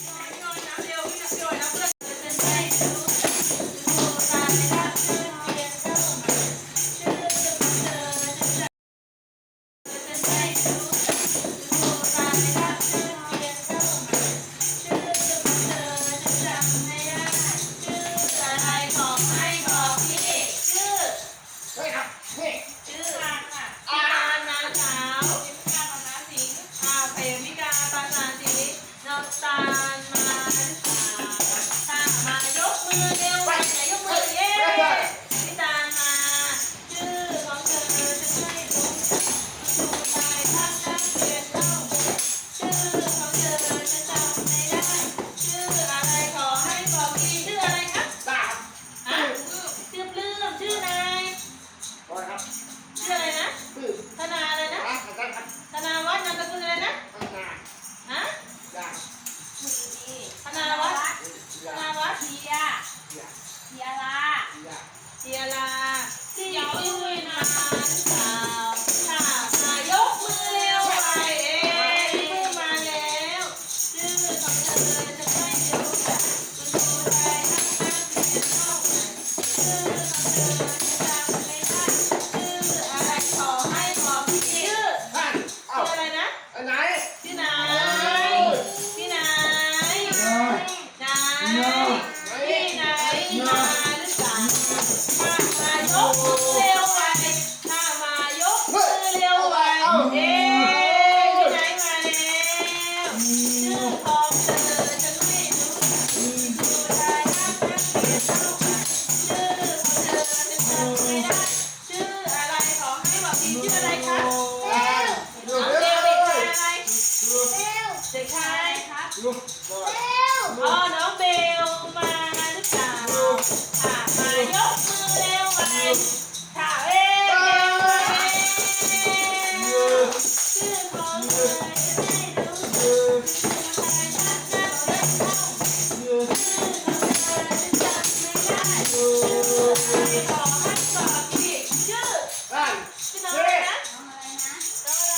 Yeah. มือเร็วไหนยกมือเย้ เจียลาเจียลาเจียลานานาวสาายกมือไปเองมาแล้วชื่อของเธอ ชื่ออะไรขอให้บอกชื่ออะไรคะเด็กชายอะไรเด็กชายคะอ๋อน้องเบลมาหรือเปาค่ะมกมือเร็ไปค่เอ๊ะเอ๊ะบล